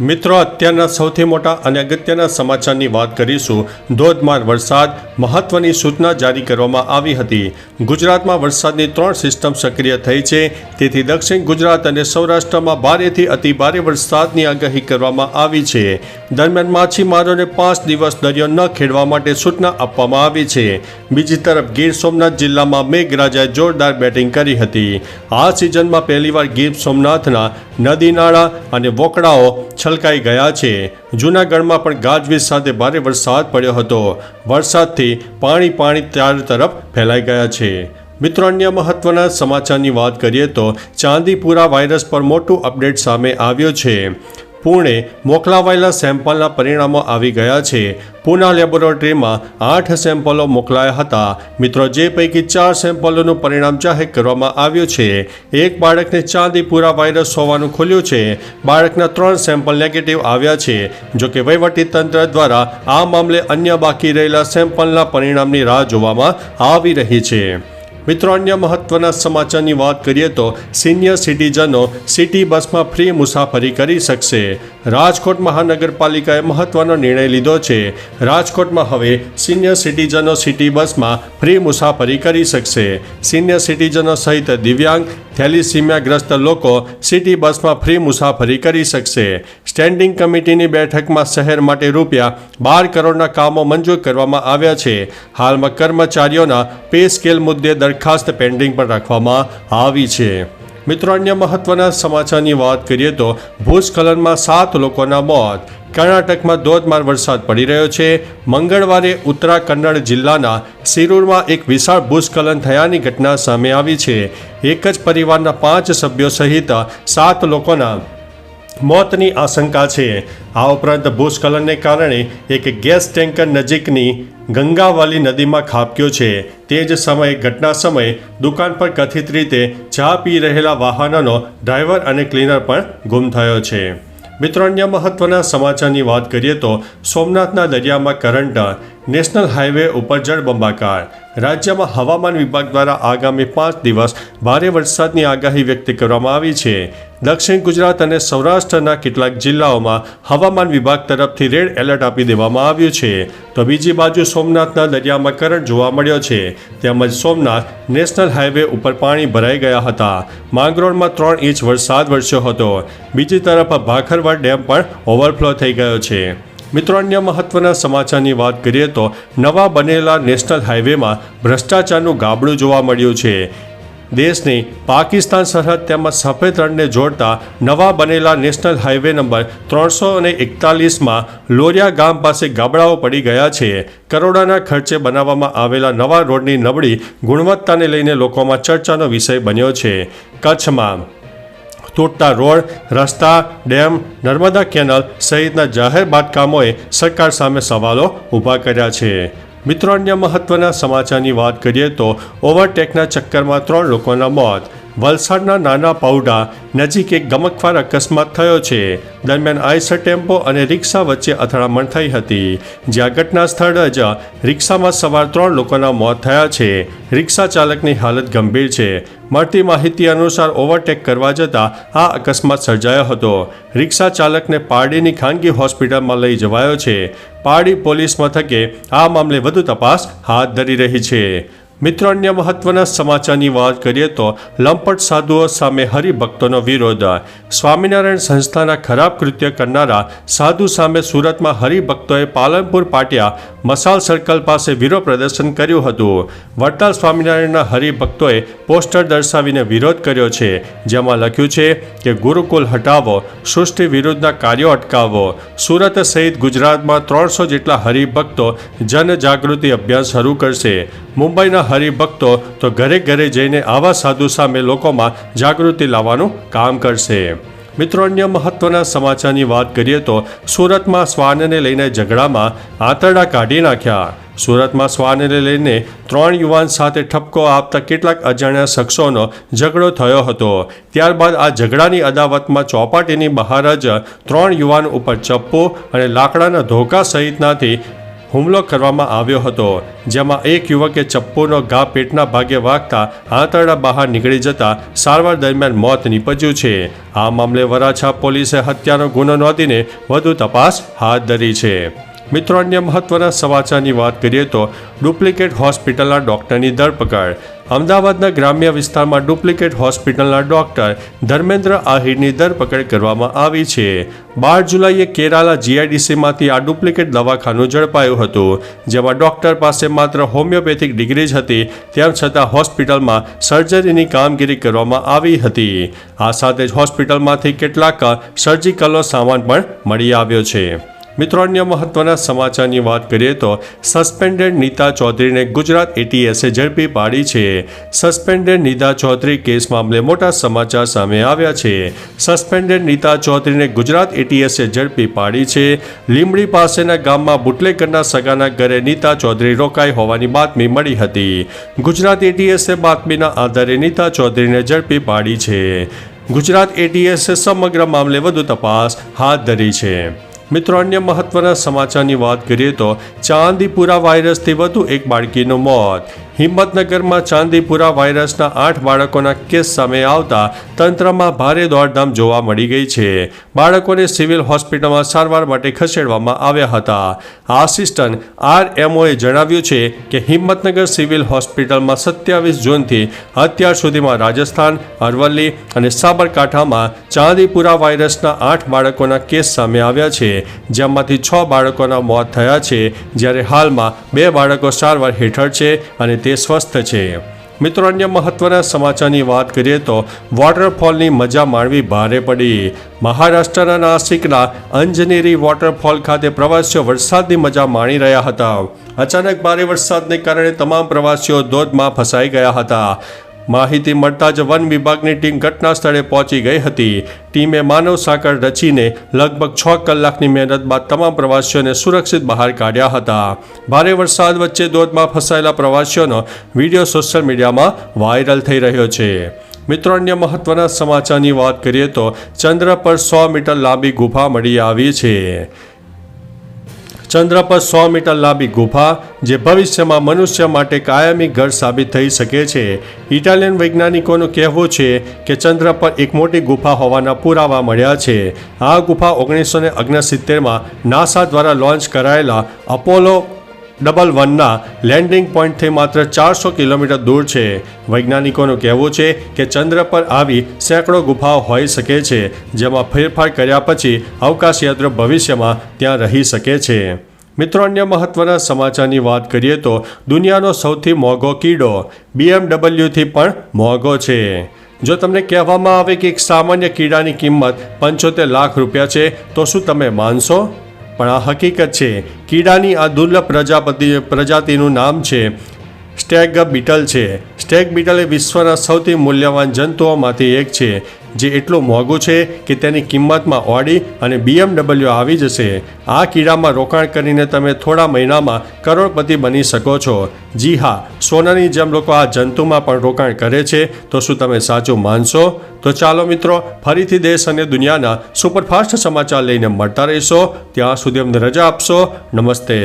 મિત્રો, અત્યારના સૌથી મોટા અને અગત્યના સમાચારની વાત કરીશું. ધોધમાર વરસાદ મહત્વની સૂચના જારી કરવામાં આવી હતી. ગુજરાતમાં વરસાદની ત્રણ સિસ્ટમ સક્રિય થઈ છે. તેથી દક્ષિણ ગુજરાત અને સૌરાષ્ટ્રમાં ભારેથી અતિ ભારે વરસાદની આગાહી કરવામાં આવી છે. દરમિયાન માછીમારોને પાંચ દિવસ દરિયો ન ખેડવા માટે સૂચના આપવામાં આવી છે. બીજી તરફ ગીર સોમનાથ જિલ્લામાં મેઘરાજાએ જોરદાર બેટિંગ કરી હતી. આ સિઝનમાં પહેલીવાર ગીર સોમનાથના નદી નાળા અને વોકડાઓ છલકાઈ ગયા છે. જૂનાગઢમાં પણ ગાજવીજ સાથે ભારે વરસાદ પડ્યો હતો. વરસાદથી પાણી પાણી ચાર તરફ ફેલાઈ ગયા છે. મિત્રો, અન્ય મહત્વના સમાચારની વાત કરીએ તો ચાંદીપુરા વાયરસ પર મોટું અપડેટ સામે આવ્યો છે. પુણે મોકલાવાયેલા સેમ્પલના પરિણામો આવી ગયા છે. પુના લેબોરેટરીમાં આઠ સેમ્પલો મોકલાયા હતા. મિત્રો, જે પૈકી ચાર સેમ્પલોનું પરિણામ જાહેર કરવામાં આવ્યું છે. એક બાળકને ચાંદીપુરા વાયરસ હોવાનું ખુલ્યું છે. બાળકના ત્રણ સેમ્પલ નેગેટિવ આવ્યા છે. જોકે વહીવટીતંત્ર દ્વારા આ મામલે અન્ય બાકી રહેલા સેમ્પલના પરિણામની રાહ જોવામાં આવી રહી છે. મિત્રો, અન્ય મહત્વના સમાચારની વાત કરીએ તો સિનિયર સિટીઝનો સિટી બસમાં ફ્રી મુસાફરી કરી શકશે. રાજકોટ મહાનગરપાલિકાએ મહત્વનો નિર્ણય લીધો છે. રાજકોટમાં હવે સિનિયર સિટીઝનો સિટી બસમાં ફ્રી મુસાફરી કરી શકશે. સિનિયર સિટીઝનો સહિત દિવ્યાંગ થેલિસીમિયાગ્રસ્ત લોકો સિટી બસમાં ફ્રી મુસાફરી કરી શકશે. સ્ટેન્ડિંગ કમિટીની બેઠકમાં શહેર માટે રૂપિયા બાર કરોડના કામો મંજૂર કરવામાં આવ્યા છે. હાલમાં કર્મચારીઓના પે સ્કેલ મુદ્દે દરખાસ્ત પેન્ડિંગ પણ રાખવામાં આવી છે. મિત્રો, અન્ય મહત્વના સમાચારની વાત કરીએ તો ભૂસ્ખલનમાં સાત લોકોના મોત. કર્ણાટકમાં ધોધમાર વરસાદ પડી રહ્યો છે. મંગળવારે ઉત્તરા કન્નડ જિલ્લાના સિરુરમાં એક વિશાળ ભૂસ્ખલન થયાની ઘટના સામે આવી છે. એક જ પરિવારના પાંચ સભ્યો સહિત સાત લોકોના મોતની આશંકા છે. આ ઉપરાંત ભૂસ્ખલનને કારણે એક ગેસ ટેન્કર નજીકની ગંગાવાલી નદીમાં ખાબક્યો છે. તે જ સમયે ઘટના સમયે દુકાન પર કથિત રીતે ચા પી રહેલા વાહનનો ડ્રાઈવર અને ક્લીનર પણ ગુમ થયો છે. મિત્રો અન્ય મહત્વના સમાચારની વાત કરીએ તો સોમનાથના દરિયામાં કરંટ નેશનલ હાઈવે ઉપર જળબંબાકાર રાજ્યમાં હવામાન વિભાગ દ્વારા આગામી પાંચ દિવસ ભારે વરસાદની આગાહી વ્યક્ત કરવામાં આવી છે. દક્ષિણ ગુજરાત અને સૌરાષ્ટ્રના કેટલાક જિલ્લાઓમાં હવામાન વિભાગ તરફથી રેડ એલર્ટ આપી દેવામાં આવ્યું છે. તો બીજી બાજુ સોમનાથના દરિયામાં કરંટ જોવા મળ્યો છે. તેમજ સોમનાથ નેશનલ હાઈવે ઉપર પાણી ભરાઈ ગયા હતા. માંગરોળમાં ત્રણ ઇંચ વરસાદ વરસ્યો હતો. બીજી તરફ ભાખરવા ડેમ પણ ઓવરફ્લો થઈ ગયો છે. મિત્રો, અન્ય મહત્વના સમાચારની વાત કરીએ તો નવા બનેલા નેશનલ હાઈવેમાં ભ્રષ્ટાચારનું ગાબડું જોવા મળ્યું છે. દેશની પાકિસ્તાન સરહદ તેમજ સફેદ રણને જોડતા નવા બનેલા નેશનલ હાઈવે નંબર ત્રણસો અને એકતાલીસમાં લોરિયા ગામ પાસે ગાબડાઓ પડી ગયા છે. કરોડોના ખર્ચે બનાવવામાં આવેલા નવા રોડની નબળી ગુણવત્તાને લઈને લોકોમાં ચર્ચાનો વિષય બન્યો છે. કચ્છમાં તૂટતા રોડ, રસ્તા, ડેમ, નર્મદા કેનલ સહિતના જાહેર બાંધકામોએ સરકાર સામે સવાલો ઊભા કર્યા છે. મિત્રો, અન્ય મહત્વના સમાચારની વાત કરીએ તો ઓવરટેકના ચક્કરમાં ત્રણ લોકોના મોત. વલસાડના નાના પાઉડા નજીક એક ગમકવાર અકસ્માત થયો છે. દરમિયાન આઈસર ટેમ્પો અને રિક્ષા વચ્ચે અથડામણ થઈ હતી. જ્યાં ઘટના સ્થળ જ રિક્ષામાં સવાર ત્રણ લોકોના મોત થયા છે. રિક્ષા ચાલકની હાલત ગંભીર છે. મળતી માહિતી અનુસાર ઓવરટેક કરવા જતાં આ અકસ્માત સર્જાયો હતો. રિક્ષા ચાલકને પારડીની ખાનગી હોસ્પિટલમાં લઈ જવાયો છે. પારડી પોલીસ મથકે આ મામલે વધુ તપાસ હાથ ધરી રહી છે. મિત્રો અન્ય મહત્વના સમાચારની વાત કરીએ તો લંપટ સાધુઓ સામે હરિભક્તોનો વિરોધ. સ્વામિનારાયણ સંસ્થાના ખરાબ કૃત્ય કરનારા સાધુ સામે સુરતમાં હરિભક્તોએ પાલનપુર પાટિયા મસાલ સર્કલ પાસે વિરોધ પ્રદર્શન કર્યું હતું. વડતાલ સ્વામિનારાયણના હરિભક્તોએ પોસ્ટર દર્શાવીને વિરોધ કર્યો છે, જેમાં લખ્યું છે કે, ગુરુકુલ હટાવો, સૃષ્ટિ વિરુદ્ધના કાર્યો અટકાવો. સુરત સહિત ગુજરાતમાં ત્રણસો જેટલા હરિભક્તો જનજાગૃતિ અભિયાન શરૂ કરશે. મુંબઈના હરિભક્તો તો ઘરે ઘરે જઈને આવા સાધુ સામે લોકોમાં જાગૃતિ લાવવાનું કામ કરશે. મિત્રો, અન્ય મહત્વના સમાચારની વાત કરીએ તો સુરતમાં શ્વાનને લઈને ઝઘડામાં આંતરડા કાઢી નાખ્યા. સુરતમાં શ્વાનને લઈને ત્રણ યુવાન સાથે ઠપકો આપતા કેટલાક અજાણ્યા શખ્સોનો ઝઘડો થયો હતો. ત્યારબાદ આ ઝઘડાની અદાવતમાં ચોપાટીની બહાર જ ત્રણ યુવાન ઉપર ચપ્પુ અને લાકડાના ધોકા સહિતનાથી હુમલો કરવામાં આવ્યો હતો, જેમાં એક યુવકે ચપ્પુનો ઘા પેટના ભાગે વાગતા આંતરડા બહાર નીકળી જતા સારવાર દરમિયાન મોત નીપજ્યું છે. આ મામલે વરાછા પોલીસે હત્યાનો ગુનો નોંધીને વધુ તપાસ હાથ ધરી છે. મિત્રો, અન્ય મહત્વના સમાચારની વાત કરીએ તો ડુપ્લિકેટ હોસ્પિટલના ડૉક્ટરની ધરપકડ. અમદાવાદના ગ્રામ્ય વિસ્તારમાં ડુપ્લિકેટ હોસ્પિટલના ડોક્ટર ધર્મેન્દ્ર આહિરની ધરપકડ કરવામાં આવી છે. બાર જુલાઈએ કેરાલા જીઆઈડીસીમાંથી આ ડુપ્લિકેટ દવાખાનું ઝડપાયું હતું, જેમાં ડૉક્ટર પાસે માત્ર હોમિયોપેથિક ડિગ્રી જ હતી, તેમ છતાં હોસ્પિટલમાં સર્જરીની કામગીરી કરવામાં આવી હતી. આ સાથે જ હોસ્પિટલમાંથી કેટલાક સર્જિકલનો સામાન પણ મળી આવ્યો છે. મિત્રો, અન્ય મહત્વના સમાચારની વાત કરીએ તો સસ્પેન્ડેડ નીતા ચૌધરીને ગુજરાત એટીએસે ઝડપી પાડી છે. સસ્પેન્ડેડ નીતા ચૌધરી કેસ મામલે મોટા સમાચાર સામે આવ્યા છે. સસ્પેન્ડેડ નીતા ચૌધરીને ગુજરાત એટીએસે ઝડપી પાડી છે. લીમડી પાસેના ગામમાં બુટલેકરના સગાના ઘરે નીતા ચૌધરી રોકાઈ હોવાની બાતમી મળી હતી. ગુજરાત એટીએસે બાતમીના આધારે નીતા ચૌધરીને ઝડપી પાડી છે. ગુજરાત એટીએસે સમગ્ર મામલે વધુ તપાસ હાથ ધરી છે. મિત્રો અન્ય મહત્વના સમાચારની વાત કરીએ તો ચાંદીપુરા વાયરસથી વધુ એક બાળકીનું મોત. હિંમતનગરમાં ચાંદીપુરા વાયરસના આઠ બાળકોના કેસ સામે આવતા તંત્રમાં ભારે દોડધામ જોવા મળી ગઈ છે. બાળકોને સિવિલ હોસ્પિટલમાં સારવાર માટે ખસેડવામાં આવ્યા હતા. આસિસ્ટન્ટ આર એમઓએ જણાવ્યું છે કે હિંમતનગર સિવિલ હોસ્પિટલમાં સત્યાવીસ જૂનથી અત્યાર સુધીમાં રાજસ્થાન, અરવલ્લી અને સાબરકાંઠામાં ચાંદીપુરા વાયરસના આઠ બાળકોના કેસ સામે આવ્યા છે. જેમાંથી છ બાળકોના મોત થયા છે. જ્યારે હાલમાં બે બાળકો સારવાર હેઠળ છે અને તે સ્વસ્થ છે. મિત્રો, અન્ય મહત્વના સમાચારની વાત કરીએ તો વોટરફોલની મજા માણવી ભારે પડી. મહારાષ્ટ્રના નાસિકના અંજનેરી વોટરફોલ ખાતે પ્રવાસીઓ વરસાદની મજા માણી રહ્યા હતા. અચાનક ભારે વરસાદને કારણે તમામ પ્રવાસીઓ ધોધમાં ફસાઈ ગયા હતા. માહિતી મળતા જ વન વિભાગની ટીમ ઘટના સ્થળે પહોંચી ગઈ હતી. ટીમે માનવ સાંકળ રચીને લગભગ છ કલાકની મહેનત બાદ તમામ પ્રવાસીઓને સુરક્ષિત બહાર કાઢ્યા હતા. ભારે વરસાદ વચ્ચે ધોધમાં ફસાયેલા પ્રવાસીઓનો વીડિયો સોશિયલ મીડિયામાં વાયરલ થઈ રહ્યો છે. મિત્રો, અન્ય મહત્વના સમાચારની વાત કરીએ તો ચંદ્ર પર સો મીટર લાંબી ગુફા મળી આવી છે. ચંદ્ર પર સો મીટર લાંબી ગુફા, જે ભવિષ્યમાં મનુષ્ય માટે કાયમી ઘર સાબિત થઈ શકે છે. ઇટાલિયન વૈજ્ઞાનિકોનું કહેવું છે કે ચંદ્ર પર એક મોટી ગુફા હોવાના પુરાવા મળ્યા છે. આ ગુફા ઓગણીસો ને ઓગણસિત્તેરમાં નાસા દ્વારા લોન્ચ કરાયેલા અપોલો ડબલ વનના લેન્ડિંગ પોઈન્ટથી માત્ર ચારસો કિલોમીટર દૂર છે. વૈજ્ઞાનિકોનું કહેવું છે કે ચંદ્ર પર આવી સેંકડો ગુફાઓ હોઈ શકે છે, જેમાં ફેરફાર કર્યા પછી અવકાશયાત્રીઓ ભવિષ્યમાં ત્યાં રહી શકે છે. મિત્રો, અન્ય મહત્વના સમાચારની વાત કરીએ તો દુનિયાનો સૌથી મોંઘો કીડો બીએમડબલ્યુથી પણ મોંઘો છે. જો તમને કહેવામાં આવે કે એક સામાન્ય કીડાની કિંમત પંચોતેર લાખ રૂપિયા છે, તો શું તમે માનશો? પણ આ હકીકત છે કીડાની આ દુર્લભ પ્રજાપતિ પ્રજાતિનું નામ છે સ્ટેગ બીટલ છે. સ્ટેગ બીટલ એ વિશ્વના સૌથી મૂલ્યવાન જંતુઓમાંથી એક છે, જે એટલું મોંઘું છે કે તેની કિંમતમાં ઓડી અને બીએમડબલ્યુ આવી જશે. આ કીડામાં રોકાણ કરીને તમે થોડા મહિનામાં કરોડપતિ બની શકો છો. જી હા, સોનાની જેમ લોકો આ જંતુમાં પણ રોકાણ કરે છે, તો શું તમે સાચું માનશો? તો ચાલો મિત્રો, ફરીથી દેશ અને દુનિયાના સુપરફાસ્ટ સમાચાર લઈને મળતા રહીશો. ત્યાં સુધી અમને રજા આપશો. નમસ્તે.